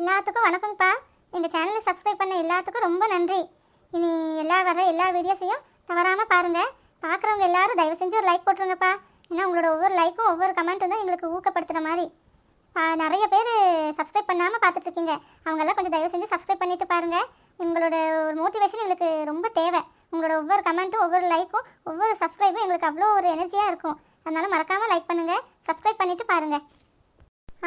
எல்லாத்துக்கும் வணக்கம்ப்பா. எங்கள் சேனலை சப்ஸ்கிரைப் பண்ண எல்லாத்துக்கும் ரொம்ப நன்றி. இனி எல்லா வர எல்லா வீடியோஸையும் தவறாமல் பாருங்கள் பார்க்குறவங்க எல்லாரும் தயவு செஞ்சு ஒரு லைக் போட்டுருங்கப்பா. ஏன்னா உங்களோட ஒவ்வொரு லைக்கும் ஒவ்வொரு கமெண்ட்டும் தான் எங்களுக்கு ஊக்கப்படுத்துகிற மாதிரி. நிறைய பேர் சப்ஸ்கிரைப் பண்ணாமல் பார்த்துட்ருக்கீங்க அவங்கெல்லாம் கொஞ்சம் தயவு செஞ்சு சப்ஸ்கிரைப் பண்ணிட்டு பாருங்கள் உங்களோட ஒரு மோட்டிவேஷன் எங்களுக்கு ரொம்ப தேவை. உங்களோட ஒவ்வொரு கமெண்ட்டும் ஒவ்வொரு லைக்கும் ஒவ்வொரு சப்ஸ்கிரைபும் எங்களுக்கு அவ்வளோ ஒரு எனர்ஜியாக இருக்கும். அதனால் மறக்காமல் லைக் பண்ணுங்கள் சப்ஸ்கிரைப் பண்ணிவிட்டு பாருங்கள்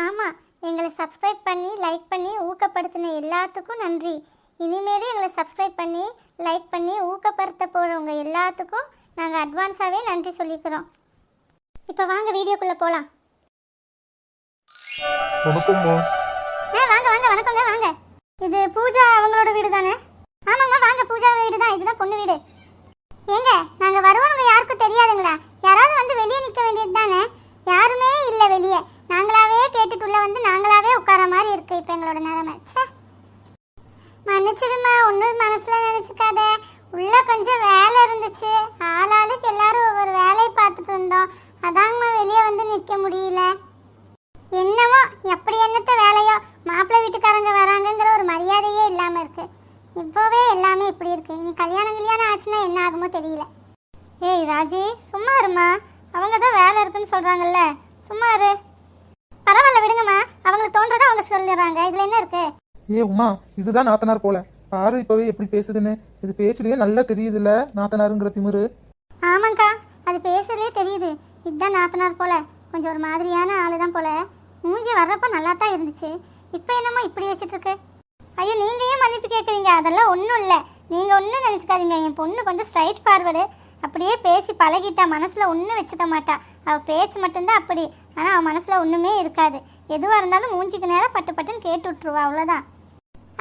ஆமாம் எங்களை சப்ஸ்கிரைப் பண்ணி லைக் பண்ணி ஊக்கப்படுத்தின எல்லாத்துக்கும் நன்றி. இனிமேலும் எங்களை சப்ஸ்கிரைப் பண்ணி லைக் பண்ணி ஊக்கப்படுத்த போகிறவங்க எல்லாத்துக்கும் நாங்கள் அட்வான்ஸாகவே நன்றி சொல்லிக்கிறோம். இப்போ வாங்க வீடியோக்குள்ளே போகலாம் வணக்கம்மா. ஆ வாங்க வாங்க வணக்கங்க வாங்க. இது பூஜா அவங்களோட வீடு தானே ஆமாங்க வாங்க பூஜா வீடு தான் இதுதான் பொண்ணு வீடு. ஏங்க நாங்க வருவோம் யாருக்கும் தெரியாதுங்களா? யாராவது வந்து வெளியே நிக்க வேண்டியது தானே யாருமே இல்ல வெளியே. நாங்களாவே கேட்டுட்டு உள்ள வந்து நாங்களாவே உட்கார மாதிரி இருக்கு இப்போ எங்களோட நிலைமை. மன்னிச்சிடுமா ஒன்றும் மனசுல நினைச்சுக்காத. உள்ள கொஞ்சம் வேலை இருந்துச்சு. ஆளாளுக்கு எல்லாரும் ஒவ்வொரு வேலையை பார்த்துட்டு இருந்தோம். அதாங்கம்மா வெளியே வந்து நிற்க முடியல. என்னமோ எப்படி என்னத்த வேலையோ மாப்பிள்ளை வீட்டுக்காரங்க வராங்கங்கிற ஒரு மரியாதையே இல்லாமல் இருக்கு. இப்போவே எல்லாமே இப்படி இருக்கு. இனி கல்யாணம் கல்யாணம் ஆச்சுன்னா என்ன ஆகுமோ தெரியல. ஏய் ராஜி சும்மா இருமா. அவங்க தான் வேலை இருக்குன்னு சொல்கிறாங்கல்ல சும்மா இரு. விடுங்கம்மா. அவங்களுக்கு தோன்றதை அவங்க சொல்லிடுறாங்க. இதுல என்ன இருக்கு? ஏ உமா இதுதான் நாத்தனார் போல. பாரு இப்பவே எப்படி பேசுதுன்னு. இது பேச்சுலயே நல்லா தெரியுதுல்ல நாத்தனாருங்கிற திமிரு. ஆமாங்க்கா அது பேசுறதே தெரியுது. இதுதான் நாத்தனார் போல. கொஞ்சம் ஒரு மாதிரியான ஆளு தான் போல. மூஞ்சி வர்றப்ப நல்லா தான் இருந்துச்சு. இப்போ என்னமோ இப்படி வச்சிட்டு இருக்கு ஐயோ நீங்க ஏன் மன்னிப்பு கேட்குறீங்க அதெல்லாம் ஒன்றும் இல்லை. நீங்க ஒன்றும் நினச்சிக்காதீங்க. என் பொண்ணு கொஞ்சம் ஸ்ட்ரைட் ஃபார்வர்டு அப்படியே பேசி பழகிட்டா மனசுல ஒன்றும் வச்சுக்க மாட்டா. அவ பேச்சு மட்டும்தான் அப்படி. ஆனா அவ மனசுல ஒண்ணுமே இருக்காது. எதுவா இருந்தாலும் மூஞ்சிக்கு நேரம் பட்டு பட்டுன்னு கேட்டு விட்டுருவா அவ்வளோதான்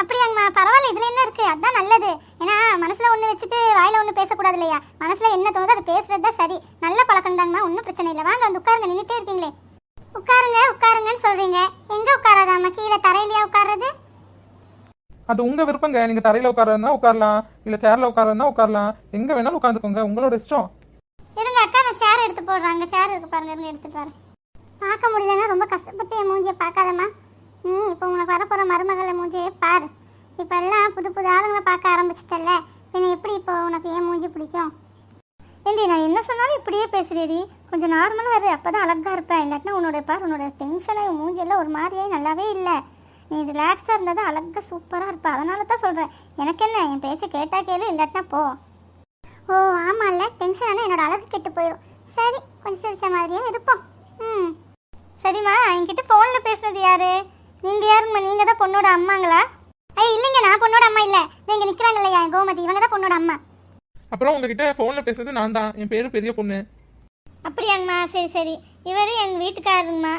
அப்படியாங்கம்மா பரவாயில்ல இதுல என்ன இருக்கு? அதான் நல்லது. ஏன்னா மனசுல ஒண்ணு வச்சுட்டு வாயில ஒண்ணு பேசக்கூடாது இல்லையா? மனசுல என்ன தோணுதோ அது பேசுறது தான் சரி. நல்ல பழக்கம் தாங்கம்மா ஒன்றும் பிரச்சனை இல்லை. வாங்க வந்து உட்காருங்க நின்றுட்டே இருக்கீங்களே. உட்காருங்க உட்காருங்கன்னு சொல்றீங்க. எங்க உட்காராதாம்மா? கீழே தரையிலையா உட்காருறது? அது உங்க விருப்பங்க. நீங்க தரையில உட்காரதுனா உட்காரலாம். இல்ல சேர்ல உட்காரதுனா உட்காரலாம். எங்க வேணாலும் உட்காந்துக்கோங்க உங்களோட இஷ்டம். இருங்க அக்கா நான் சேர் எடுத்து போடுறாங்க சேர் இருக்கு பாருங்க இருங்க எடுத்துட்டு வரேன். பார்க்க முடியலன்னா ரொம்ப கஷ்டப்பட்டு என் மூஞ்சியை பார்க்காதம்மா. நீ இப்போ உனக்கு வரப்போகிற மருமகளை மூஞ்சியை பாரு. இப்போ எல்லாம் புது புது ஆளுங்களை பார்க்க ஆரம்பிச்சிட்டல்ல. பின்ன எப்படி இப்போ உனக்கு ஏன் மூஞ்சி பிடிக்கும்? ஏண்டி நான் என்ன சொன்னாலும் இப்படியே பேசுகிறேடி கொஞ்சம் நார்மலாக இரு அப்போ தான் அழகாக இருப்பேன். இல்லாட்டினா உன்னோட பார் உன்னோட டென்ஷனாக மூஞ்சியெல்லாம் ஒரு மாதிரியே நல்லாவே இல்லை. நீ ரிலாக்ஸாக இருந்தால் தான் அழகாக சூப்பராக இருப்பேன் அதனால தான் சொல்கிறேன் எனக்கு என்ன என் பேச்சை கேட்டா கேளு இல்லாட்டினா போ. ஓ ஆமாம்ல டென்ஷன் ஆனால் என்னோட அழகு கெட்டு போயிடும் சரி கொஞ்சம் சிரிச்ச மாதிரியே இருப்போம். ம். சரிம்மா என்கிட்ட ஃபோனில் பேசுனது யாரு? நீங்கள் யாருங்கம்மா நீங்கள் தான் பொண்ணோட அம்மாங்களா? ஐய் இல்லைங்க நான் பொண்ணோட அம்மா இல்லை. நீங்கள் நிற்கிறாங்க இல்லையா கோமதி. இவங்க தான் பொண்ணோட அம்மா. அப்புறம் உங்ககிட்ட போன்ல பேசுறது நான் தான். என் பேரு பெரிய பொண்ணு. அப்படியாங்கம்மா சரி சரி. இவர் எங்கள் வீட்டுக்காரருங்கம்மா.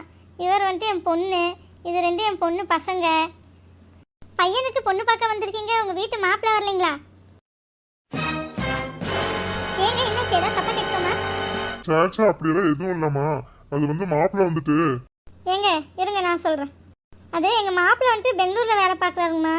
இவர் வந்துட்டு என் பொண்ணு. இது ரெண்டும் என் பொண்ணு பசங்க. பையனுக்கு பொண்ணு பார்க்க வந்திருக்கீங்க. உங்கள் வீட்டு மாப்பிள்ளை வரலைங்களா? ஏங்க என்ன ஏதாவது தப்பா கேட்குமா சேச்சா அப்படியெல்லாம் எதுவும் இல்லம்மா. அது வந்து மாப்பிள்ளை வந்துட்டு. ஏங்க இருங்க நான் சொல்கிறேன் அது எங்கள் மாப்பிள்ளை வந்துட்டு பெங்களூரில் வேலை பார்க்குறாருங்கம்மா.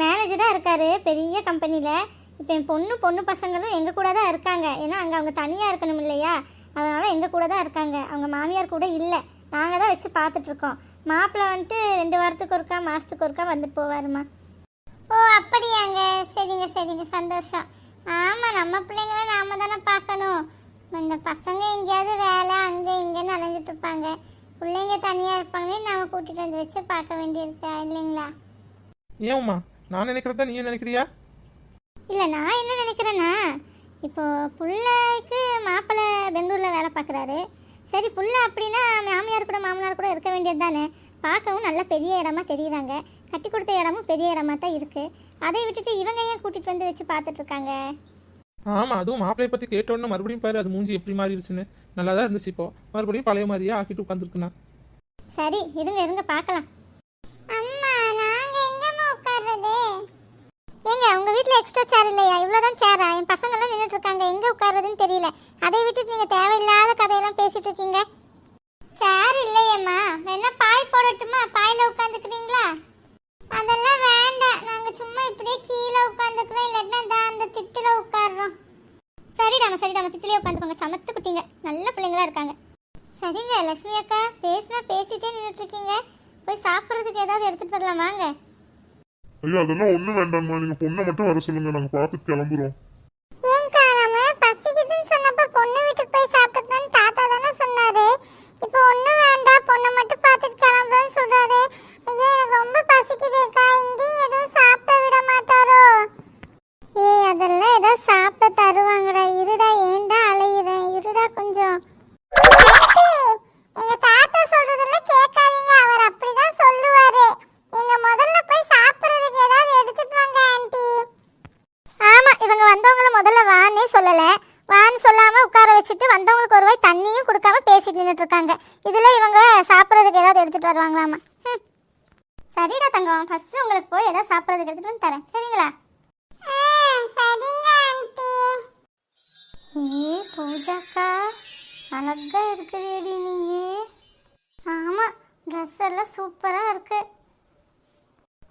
மேனேஜராக இருக்காரு பெரிய கம்பெனியில் இப்போ என் பொண்ணு பொண்ணு பசங்களும் எங்கள் கூட தான் இருக்காங்க. ஏன்னா அங்கே அவங்க தனியாக இருக்கணும் இல்லையா? அதனால் எங்கள் கூட தான் இருக்காங்க. அவங்க மாமியார் கூட இல்லை. நாங்கள் தான் வச்சு பார்த்துட்ருக்கோம் மாப்பிள்ளை வந்துட்டு ரெண்டு வாரத்துக்கு ஒருக்கா மாதத்துக்கு ஒருக்கா வந்துட்டு போவாருமா ஓ அப்படியாங்க. சரிங்க சரிங்க. சந்தோஷம். ஆமாம் நம்ம பிள்ளைங்கள நாம தானே பார்க்கணும். இந்த பசங்க எங்கேயாவது வேலை அங்கே இங்கேன்னு அலைஞ்சிட்டு இருப்பாங்க. பிள்ளைங்க தனியாக இருப்பாங்களே நாம கூட்டிகிட்டு வந்து வச்சு பார்க்க வேண்டியிருக்கா இல்லைங்களா? ஏன் உமா நான் நினைக்கிறதா நீ நினைக்கிறியா? இல்லை நான் என்ன நினைக்கிறேன்னா இப்போ பிள்ளைக்கு மாப்பிள்ளை பெங்களூரில் வேலை பார்க்குறாரு. சரி புள்ள அப்படின்னா மாமியார் கூட மாமனார் கூட இருக்க வேண்டியது தானே. பார்க்கவும் நல்ல பெரிய இடமா தெரியுறாங்க. கட்டி கொடுத்த இடமும் பெரிய இடமா தான் இருக்குது அதை விட்டுட்டு இவங்க ஏன் கூட்டிகிட்டு வந்து வச்சு பார்த்துட்டு ஆமாம் அதுவும் மாப்பிளைய பற்றி கேட்டோன்னு மறுபடியும் பாரு அது மூஞ்சி எப்படி மாறிடுச்சுன்னு. நல்லா தான் இருந்துச்சு இப்போ. மறுபடியும் பழைய மாதிரியே ஆக்கிட்டு உட்காந்துருக்குண்ணா சரி இருங்க இருங்க பார்க்கலாம். அம்மா நாங்க எங்கம்மா உட்கார்றது? ஏங்க உங்க வீட்ல எக்ஸ்ட்ரா சேர் இல்லையா? இவ்வளவுதான் சேரா என் பசங்க எல்லாம் நின்னுட்டு இருக்காங்க எங்க உட்கார்றதுன்னு தெரியல. அதை விட்டுட்டு நீங்க தேவையில்லாத கதையெல்லாம் பேசிட்டு இருக்கீங்க? சேர் இல்லையேம்மா. வேணா பாய் போடட்டுமா? பாயில உட்காந்துக்கிறீங்களா அதெல்லாம் வேண்டாம் நாங்க சும்மா இப்படியே கீழே உட்காந்துக்கிறோம் இல்லாட்டினா அந்த அந்த திட்டுல உட்கார்றோம் சரிடாம சரிடாம திட்டுலயே உட்காந்துக்கோங்க சமத்து குட்டிங்க நல்ல பிள்ளைங்களா இருக்காங்க சரிங்க லட்சுமி அக்கா பேசினா பேசிட்டே நின்றுட்டு இருக்கீங்க போய் சாப்பிட்றதுக்கு சாப்பிட்றதுக்கு ஏதாவது எடுத்துட்டு வரலாம் வாங்க அதெல்லாம் ஒன்றும் வேண்டாம்மா. நீங்க பொண்ணை மட்டும் வர சொல்லுங்க. நாங்கள் பார்த்துட்டு கிளம்புறோம். சொல்லல. வான்னு சொல்லாம உட்கார வச்சுட்டு வந்தவங்களுக்கு ஒரு வாய் தண்ணியும் கொடுக்காம பேசிட்டு நின்றுட்டு இருக்காங்க இதுல இவங்க சாப்பிட்றதுக்கு ஏதாவது எடுத்துட்டு வருவாங்களாமா? ஹம். சரிடா தங்கம். ஃபர்ஸ்ட் உங்களுக்கு போய் ஏதாவது சாப்பிட்றதுக்கு எடுத்துட்டு வந்து தரேன். சரிங்களா? ஏ பூஜாக்கா அழகா இருக்குதேடி நீயே. ஆமா ட்ரெஸ் எல்லாம் சூப்பரா இருக்கு.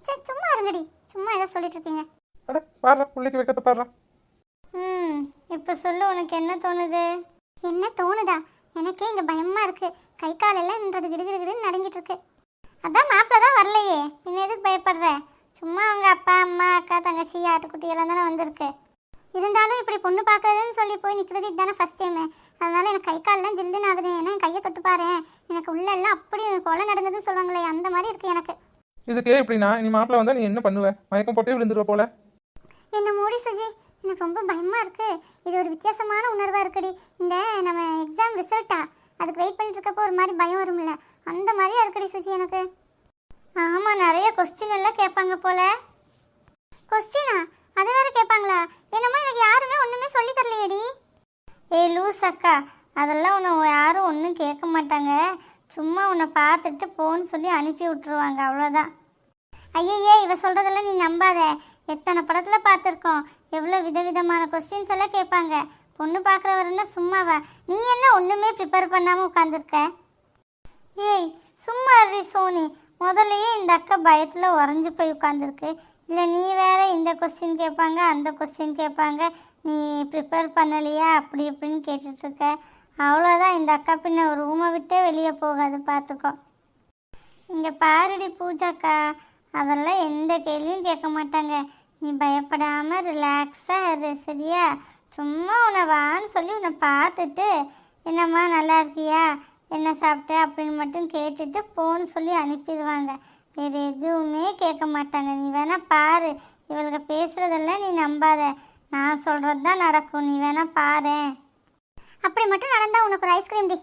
சரி சும்மா இருங்கடி. சும்மா ஏதோ சொல்லிட்டு இருக்கீங்க. அட பாடுறா பிள்ளைக்கு வைக்கிறத பாடுறா. ம் இப்போ சொல்லு உனக்கு என்ன தோணுது? என்ன தோணுதா? எனக்கே இங்கே பயமா இருக்கு. கை காலெல்லாம் நின்றது கிடுகிடுகிடுன்னு நடுங்கிட்டு இருக்கு. அதான் மாப்பிள்ள தான் வரலையே. பின்ன எதுக்கு பயப்படுற? சும்மா அவங்க அப்பா அம்மா அக்கா தங்கச்சி ஆட்டுக்குட்டி எல்லாம் தானே வந்திருக்கு. இருந்தாலும் இப்படி பொண்ணு பார்க்கறதுன்னு சொல்லி போய் நிற்கிறது இதுதானே ஃபர்ஸ்ட் டைமு அதனால எனக்கு கை கால்லாம் ஜில்லுன்னு ஆகுது. ஏன்னா என் கையை தொட்டு பாரு எனக்கு உள்ள எல்லாம் அப்படி கொலை நடந்ததுன்னு சொல்லுவாங்களே அந்த மாதிரி இருக்கு எனக்கு. இதுக்கே இப்படின்னா நீ மாப்பிள்ள வந்தா நீ என்ன பண்ணுவ? மயக்கம் போட்டே விழுந்துருவ போல. என்ன மூடி சுஜி எனக்கு ரொம்ப பயமாக இருக்குது இது ஒரு வித்தியாசமான உணர்வாக இருக்குடி. இந்த நம்ம எக்ஸாம் ரிசல்ட்டா அதுக்கு வெயிட் பண்ணிட்டு இருக்கப்போ ஒரு மாதிரி பயம் வரும்ல. அந்த மாதிரியா இருக்குடி சுஜி எனக்கு. ஆமாம் நிறைய கொஸ்டின் எல்லாம் கேட்பாங்க போல. கொஸ்டினா அது வேறு கேட்பாங்களா? என்னமோ எனக்கு யாருமே ஒன்றுமே சொல்லி தரலையேடி. ஏய் லூஸ் அக்கா. அதெல்லாம் உன்னை யாரும் ஒன்றும் கேட்க மாட்டாங்க. சும்மா உன்னை பார்த்துட்டு போன்னு சொல்லி அனுப்பி விட்டுருவாங்க அவ்வளோதான் ஐயையே இவ சொல்கிறதெல்லாம் நீ நம்பாத. எத்தனை படத்தில் பார்த்துருக்கோம். எவ்வளோ விதவிதமான கொஸ்டின்ஸ் எல்லாம் கேட்பாங்க. பொண்ணு பார்க்குறவருன்னா சும்மாவா? நீ என்ன ஒன்றுமே ப்ரிப்பேர் பண்ணாமல் உட்காந்துருக்க ஏய் சும்மா இரு சோனி. முதல்லையே இந்த அக்கா பயத்தில் உறைஞ்சு போய் உட்காந்துருக்கு இல்லை நீ வேற இந்த கொஸ்டின் கேட்பாங்க அந்த கொஸ்டின் கேட்பாங்க. நீ ப்ரிப்பேர் பண்ணலையா? அப்படி இப்படின்னு கேட்டுட்ருக்க அவ்வளோதான் இந்த அக்கா பின்ன ஒரு ரூமை விட்டே வெளியே போகாது பார்த்துக்கோ. இங்கே பாருடி பூஜாக்கா. அதெல்லாம் எந்த கேள்வியும் கேட்க மாட்டாங்க. நீ பயப்படாமல் ரிலாக்ஸாக இரு சரியா? சும்மா உன்னை வான்னு சொல்லி உன்னை பார்த்துட்டு என்னம்மா நல்லா இருக்கியா? என்ன சாப்பிட்ட? அப்படின்னு மட்டும் கேட்டுட்டு போன்னு சொல்லி அனுப்பிடுவாங்க. வேறு எதுவுமே கேட்க மாட்டாங்க. நீ வேணால் பாரு. இவளுக்கு பேசுகிறதெல்லாம் நீ நம்பாத. நான் சொல்கிறது தான் நடக்கும். நீ வேணால் பாரு. அப்படி மட்டும் நடந்தால் உனக்கு ஒரு ஐஸ்கிரீம் டி.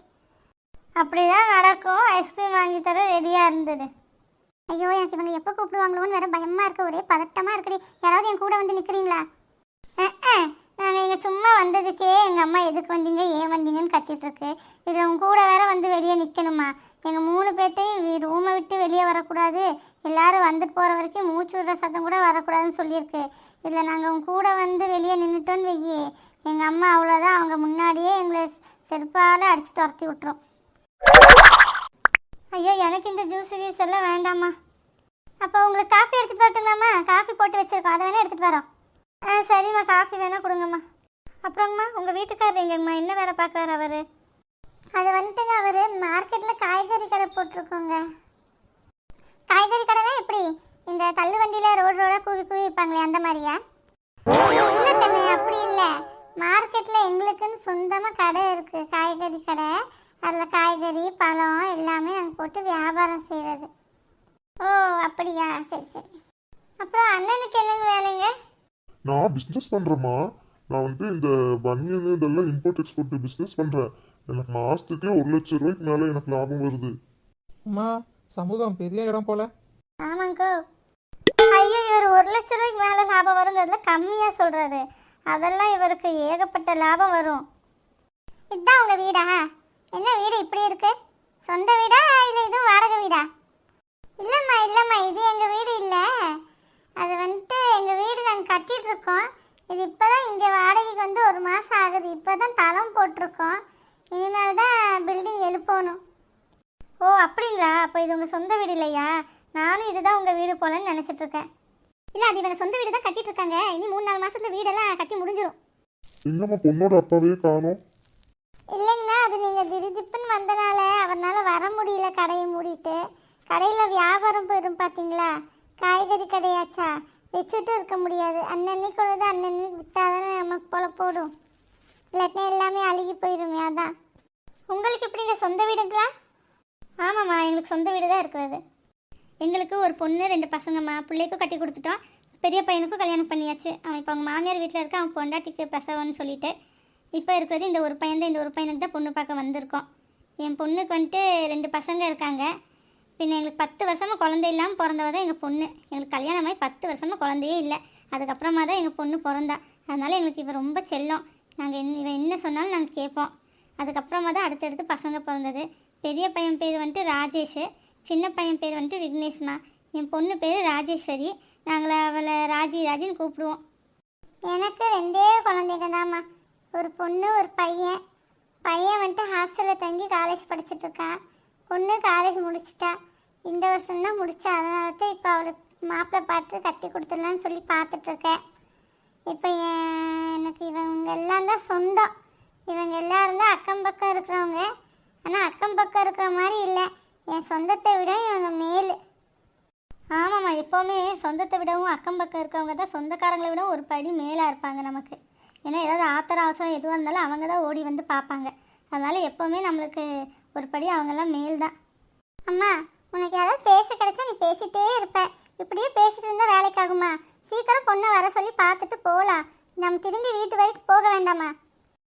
அப்படிதான் நடக்கும். ஐஸ்கிரீம் வாங்கி தர ரெடியாக இருந்தது ஐயோ எனக்கு இவங்க எப்போ கூப்பிடுவாங்களோன்னு வேற பயமா இருக்கு. ஒரே பதட்டமா இருக்குடி. யாராவது என் கூட வந்து நிக்கிறீங்களா? நாங்கள் இங்கே சும்மா வந்ததுக்கே எங்கள் அம்மா எதுக்கு வந்தீங்க ஏன் வந்தீங்கன்னு கத்திட்டு இருக்கு. இது உங்க கூட வேற வந்து வெளியே நிற்கணுமா எங்கள் மூணு பேர்த்தையும் ரூமை விட்டு வெளியே வரக்கூடாது. எல்லாரும் வந்துட்டு போகிற வரைக்கும் மூச்சு விடுற சத்தம் கூட வரக்கூடாதுன்னு சொல்லியிருக்கு. இதில் நாங்கள் உங்க கூட வந்து வெளியே நின்றுட்டோன்னு வெய்யே எங்கள் அம்மா அவ்வளோதான் அவங்க முன்னாடியே எங்களை செருப்பால் அடித்து துரத்தி விட்டுரும். ஐயோ எனக்கு இந்த ஜூஸ் கீஸ் எல்லாம் வேண்டாம்மா. அப்போ உங்களுக்கு காஃபி எடுத்துகிட்டு வரட்டுங்களாம்மா காஃபி போட்டு வச்சிருக்கோம். அதை வேணால் எடுத்துகிட்டு வரோம். ஆ சரிம்மா. காஃபி வேணால் கொடுங்கம்மா. அப்புறங்கம்மா உங்கள் வீட்டுக்காரர் எங்கேங்கம்மா? என்ன வேலை பார்க்குறாரு அவர்? அது வந்துட்டுங்க அவர் மார்க்கெட்டில் காய்கறி கடை போட்டிருக்கோங்க. காய்கறி கடைனா எப்படி? இந்த தள்ளு வண்டியில் ரோடு ரோடாக கூவி கூவி விற்பாங்களே அந்த மாதிரியா? இல்லை கண்ணு அப்படி இல்லை. மார்க்கெட்டில் எங்களுக்குன்னு சொந்தமாக கடை இருக்குது காய்கறி கடை. அதில் காய்கறி பழம் எல்லாமே நாங்கள் போட்டு வியாபாரம் செய்கிறது ஓ அப்படியா? சரி சரி. அப்புறம் அண்ணனுக்கு என்னங்க வேலைங்க? நான் பிஸ்னஸ் பண்றேம்மா. நான் வந்து இந்த பனியன் இதெல்லாம் இம்போர்ட் எக்ஸ்போர்ட் பிஸ்னஸ் பண்றேன். எனக்கு மாசத்துக்கே ஒரு லட்சம் ரூபாய்க்கு மேல எனக்கு லாபம் வருது. அம்மா சமூகம் பெரிய இடம் போல. ஆமாங்கோ. ஐயோ இவர் ஒரு லட்ச ரூபாய்க்கு மேலே லாபம் வருங்கிறதுல கம்மியாக சொல்கிறாரு அதெல்லாம் இவருக்கு ஏகப்பட்ட லாபம் வரும். இதுதான் உங்கள் வீடா? என்ன வீடு இப்படி இருக்கு? சொந்த வீடா இல்லை இதுவும் வாடகை வீடா? இல்லைம்மா இல்லைம்மா இது எங்கள் வீடு இல்லை. அது வந்துட்டு எங்கள் வீடு நாங்கள் கட்டிட்டு இருக்கோம். இது இப்போ தான் இங்கே வாடகைக்கு வந்து ஒரு மாதம் ஆகுது. இப்போ தான் தளம் போட்டிருக்கோம். இனிமேல் தான் பில்டிங் எழுப்பணும். ஓ அப்படிங்களா? அப்போ இது உங்கள் சொந்த வீடு இல்லையா? நானும் இதுதான் உங்கள் வீடு போலன்னு நினச்சிட்ருக்கேன் இல்லை அது இவங்க சொந்த வீடு தான் கட்டிட்டு இருக்காங்க. இனி மூணு நாலு மாசத்துல வீடெல்லாம் கட்டி முடிஞ்சிடும் எங்கம்மா பொண்ணோட அப்பாவே காணும். என்னால் வர முடியல கடையை மூடிட்டு. கடையில் வியாபாரம் போயிடும் பார்த்தீங்களா காய்கறி கடையாச்சா? வச்சுட்டு இருக்க முடியாது. அன்னன்னைக்கு உள்ளது அன்னன்னைக்கு விற்றாதானே நமக்கு போல போடும். இல்லாட்டினா எல்லாமே அழுகி போயிடுமே அதான். உங்களுக்கு எப்படிங்க சொந்த வீடுங்களா? ஆமாம்மா எங்களுக்கு சொந்த வீடு தான் இருக்கிறது. எங்களுக்கு ஒரு பொண்ணு ரெண்டு பசங்கம்மா. பிள்ளைக்கும் கட்டி கொடுத்துட்டோம். பெரிய பையனுக்கும் கல்யாணம் பண்ணியாச்சு. அவன் இப்போ அவங்க மாமியார் வீட்டில் இருக்க அவன் பொண்டாட்டிக்கு பிரசவம்னு சொல்லிட்டு. இப்போ இருக்கிறது இந்த ஒரு பையன் தான் இந்த ஒரு பையனுக்கு தான் பொண்ணு பார்க்க வந்திருக்கோம். என் பொண்ணுக்கு வந்துட்டு ரெண்டு பசங்க இருக்காங்க. பின்ன எங்களுக்கு பத்து வருஷமாக குழந்தை இல்லாமல் பிறந்தவ தான் எங்கள் பொண்ணு. எங்களுக்கு கல்யாணம் ஆகி பத்து வருஷமாக குழந்தையே இல்லை. அதுக்கப்புறமா தான் எங்கள் பொண்ணு பிறந்தா. அதனால் எங்களுக்கு இவன் ரொம்ப செல்லம். நாங்கள் என் இவன் என்ன சொன்னாலும் நாங்கள் கேட்போம். அதுக்கப்புறமா தான் அடுத்தடுத்து பசங்க பிறந்தது. பெரிய பையன் பேர் வந்துட்டு ராஜேஷ். சின்ன பையன் பேர் வந்துட்டு விக்னேஷ்மா. என் பொண்ணு பேர் ராஜேஸ்வரி. நாங்கள் அவளை ராஜி ராஜின்னு கூப்பிடுவோம். எனக்கு ரெண்டே குழந்தைங்க தாம்மா ஒரு பொண்ணு ஒரு பையன். பையன் வந்துட்டு ஹாஸ்டலில் தங்கி காலேஜ் படிச்சுட்ருக்கான் பொண்ணு காலேஜ் முடிச்சிட்டா. இந்த வருஷம் தான் முடிச்சா. அதனால தான் இப்போ அவளுக்கு மாப்பிள்ளை பார்த்து கட்டி கொடுத்துடலான்னு சொல்லி பார்த்துட்ருக்கேன் இப்போ எனக்கு இவங்க எல்லாம் தான் சொந்தம். இவங்க எல்லாரும் தான் அக்கம் பக்கம் இருக்கிறவங்க. ஆனால் அக்கம் பக்கம் இருக்கிற மாதிரி இல்லை. என் சொந்தத்தை விட இவங்க மேல். ஆமாம்மா எப்போவுமே சொந்தத்தை விடவும் அக்கம் பக்கம் இருக்கிறவங்க தான் சொந்தக்காரங்களை விட ஒரு படி மேலாக இருப்பாங்க நமக்கு. ஏன்னா ஏதாவது ஆத்திர அவசரம் எதுவாக இருந்தாலும் அவங்க தான் ஓடி வந்து பார்ப்பாங்க. அதனால் எப்போவுமே நம்மளுக்கு ஒரு படி அவங்கெல்லாம் மேல் தான் அம்மா உனக்கு யாராவது பேச கிடைச்சா நீ பேசிட்டே இருப்ப. இப்படியே பேசிட்டு இருந்தால் வேலைக்காகுமா சீக்கிரம் பொண்ணை வர சொல்லி பார்த்துட்டு போகலாம் நம்ம திரும்பி வீட்டு வரைக்கும் போக வேண்டாமா?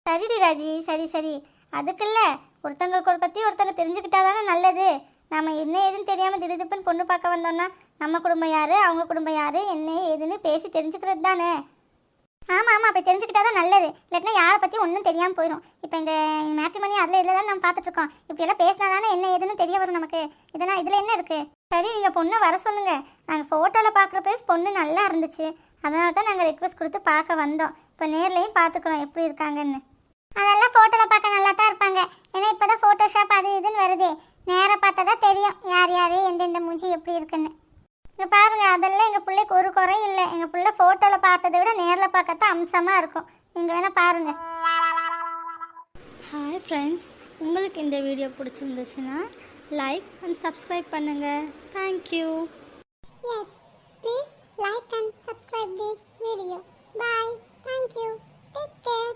சரிடி ராஜி சரி சரி. அதுக்குல்ல ஒருத்தங்களுக்கு பற்றி ஒருத்தங்க தெரிஞ்சுக்கிட்டா தானே நல்லது. நம்ம என்ன ஏதுன்னு தெரியாமல் திடீர்னு பொண்ணு பார்க்க வந்தோம்னா நம்ம குடும்பம் யார் அவங்க குடும்பம் யார் என்ன ஏதுன்னு பேசி தெரிஞ்சுக்கிறது தானே. ஆமாம் ஆமாம் அப்படி தெரிஞ்சுக்கிட்டா தான் நல்லது. இல்லாட்டினா யாரை பற்றி ஒன்றும் தெரியாமல் போயிடும் இப்போ இந்த மேட்ரிமணி அதில் இதில் தான் நம்ம பார்த்துட்ருக்கோம் இப்படியெல்லாம் பேசினா தானே என்ன ஏதுன்னு தெரிய வரும் நமக்கு. இதெல்லாம் இதில் என்ன இருக்குது சரி நீங்கள் பொண்ணை வர சொல்லுங்கள் நாங்கள் ஃபோட்டோவில் பார்க்குறப்ப பொண்ணு நல்லா இருந்துச்சு. அதனால தான் நாங்கள் ரெக்வஸ்ட் கொடுத்து பார்க்க வந்தோம். இப்போ நேர்லையும் பார்த்துக்குறோம் எப்படி இருக்காங்கன்னு. அதெல்லாம் ஃபோட்டோவில் பார்க்க நல்லா தான் இருப்பாங்க. ஏன்னா இப்போ தான் ஃபோட்டோஷாப் அது இதுன்னு வருதே. நேராக பார்த்தா தான் தெரியும் யார் யார் எந்தெந்த மூஞ்சி எப்படி இருக்குன்னு. இங்கே பாருங்க அதெல்லாம் எங்கள் பிள்ளைக்கு ஒரு குறையும் இல்லை எங்கள் பிள்ளை ஃபோட்டோவில் பார்த்ததை விட நேரில் பார்க்கத்தான் அம்சமாக இருக்கும் நீங்கள் வேணால் பாருங்கள் ஹாய் ஃப்ரெண்ட்ஸ் உங்களுக்கு இந்த வீடியோ பிடிச்சிருந்துச்சுன்னா லைக் அண்ட் சப்ஸ்கிரைப் பண்ணுங்கள் thank you please like and subscribe the video. Bye. Thank you. Take care.